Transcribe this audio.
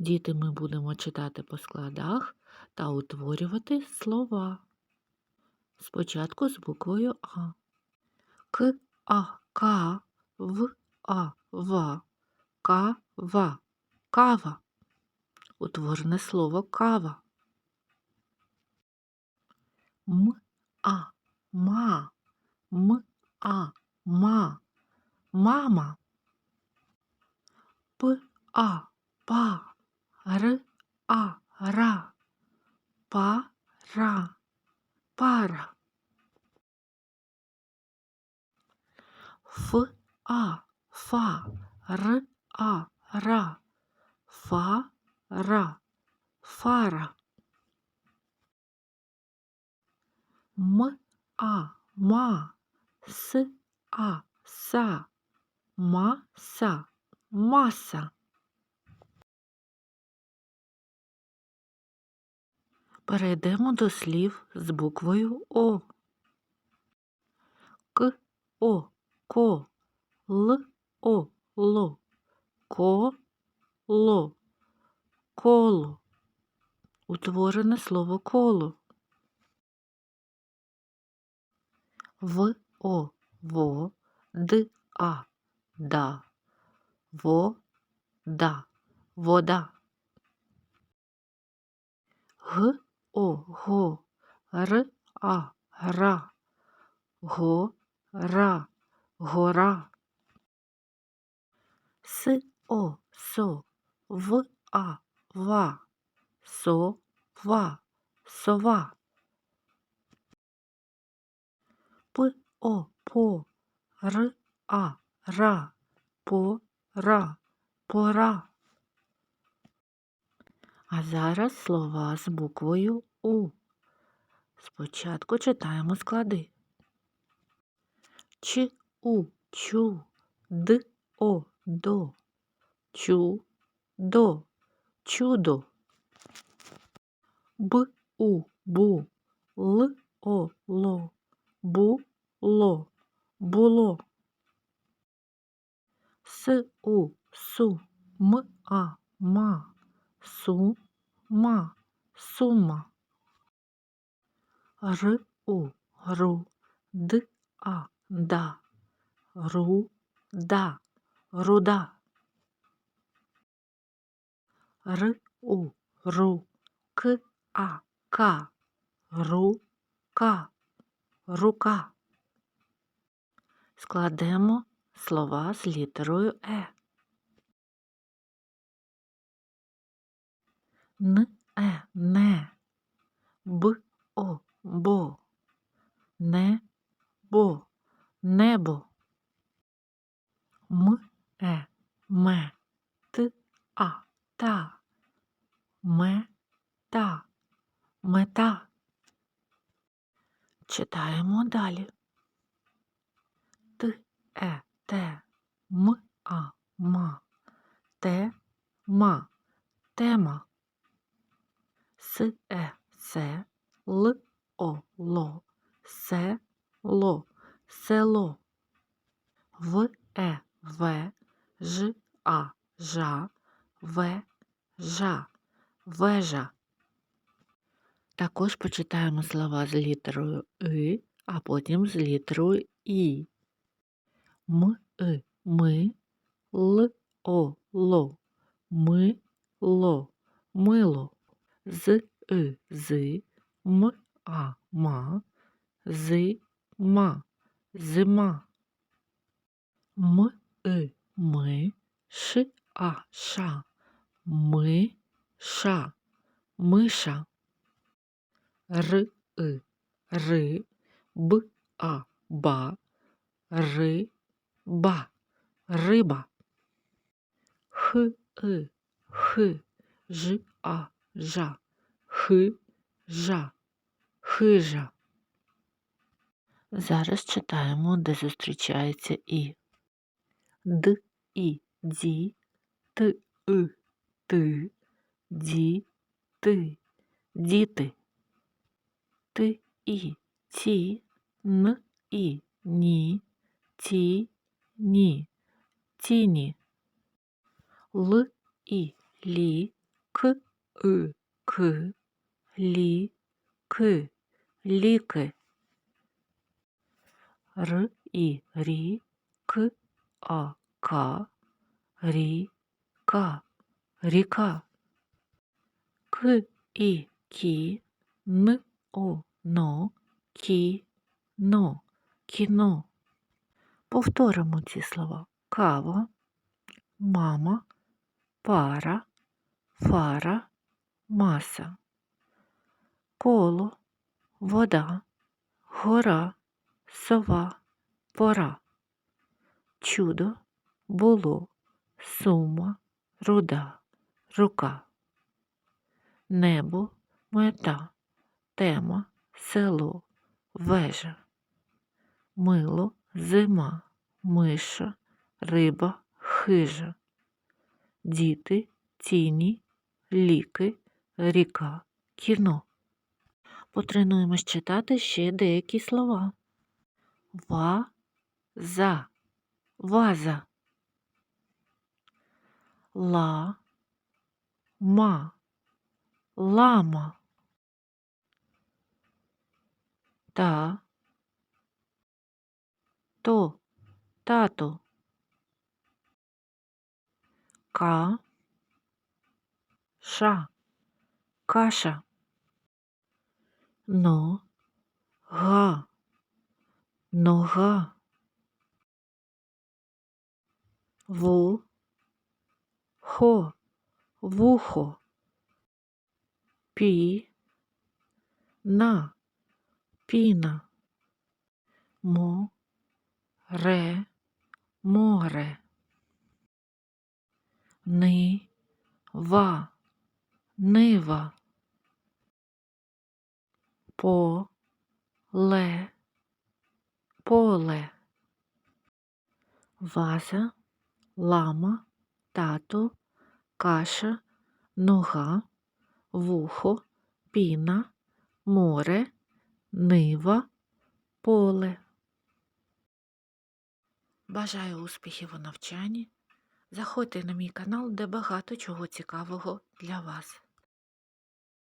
Діти, ми будемо читати по складах та утворювати слова. Спочатку з буквою А. К, А, К, В, А, Ва, К, Ва, кава. Утворене слово кава. М, А, Ма, М, А, Ма, мама. П, А, Па, Р, А, Ра, Пара, пара. Ф, А, Фа, Р, А, Ра, Фа, Ра, фара. М, А, Ма, С, А, Са, Маса, маса. Перейдемо до слів з буквою О. К, О, Ко, Л, О, Ло, Ко, Ло, Коло. Утворене слово коло. В, О, Во, Д, А, Да, Во, Да, вода. Г, О, Го, Р, А, Гра, Го, Ра, гора. С, О, Со, В, А, Ва, Со, Ва, сова. П, О, По, Р, А, Ра, По, Ра, пора. А зараз слова з буквою У. Спочатку читаємо склади. Ч, У, чу, Д, О, до, чу, до, чудо. Б, У, бу, Л, О, ло, бу, ло, було. С, У, су, М, А, ма, су, ма, сума. Р, У, ру, Д, А, да, ру, да, руда. Р, У, ру, К, А, К, ру, К, рука. Складемо слова з літерою Е. Н, Е, не, Б, О, бо, не, бо, небо. М, Е, ме, Т, А, та, ме, та, мета. Читаємо далі. Т, Е, те, М, А, ма, те, ма, тема. С, Е, се, Л, О, ло, се, ло, село. В, Е, ве, Ж, А, жа, ве, жа, вежа. Також почитаємо слова з літерою И, а потім з літерою І. М, И, ми, Л, О, ло, ми, ло, мило. З, И, зи, М, А, ма, зи, ма, зима. М, И, ми, Ш, А, ша, ми, ша, миша. Р, И, ри, Б, А, ба, ри, ба, риба. Х, И, Х, Ж, А, жа, Х, жа, хижа. Зараз читаємо, де зустрічається І. Д, І, ді, Т, И, ти, ді, ти, діти. Т, І, ті, Н, І, ні, ті, ні, тіні. Л, І, лі, и, к, лі, ки, ліки. Р, і, рі, к, а, ка, рі, ка, ріка. К, і, кі, н, о, но, кі, но, кіно. Повторимо ці слова. Кава, мама, пара, фара, маса. Коло, вода, гора, сова, пора. Чудо, було, сума, руда, рука. Небо, мета, тема, село, вежа. Мило, зима, миша, риба, хижа. Діти, тіні, ліки, ріка, кіно. Потренуємось читати ще деякі слова. Ва-за, ваза. Ла, ма, лама. Та, то, тато. Ка, ша, каша. Но, га, нога. Ву, хо, вухо. Пі, на, піна. Мо, ре, море. Ни, ва, нива. По, ле, поле. Ваза, лама, тато, каша, нога, вухо, піна, море, нива, поле. Бажаю успіхів у навчанні. Заходьте на мій канал, де багато чого цікавого для вас.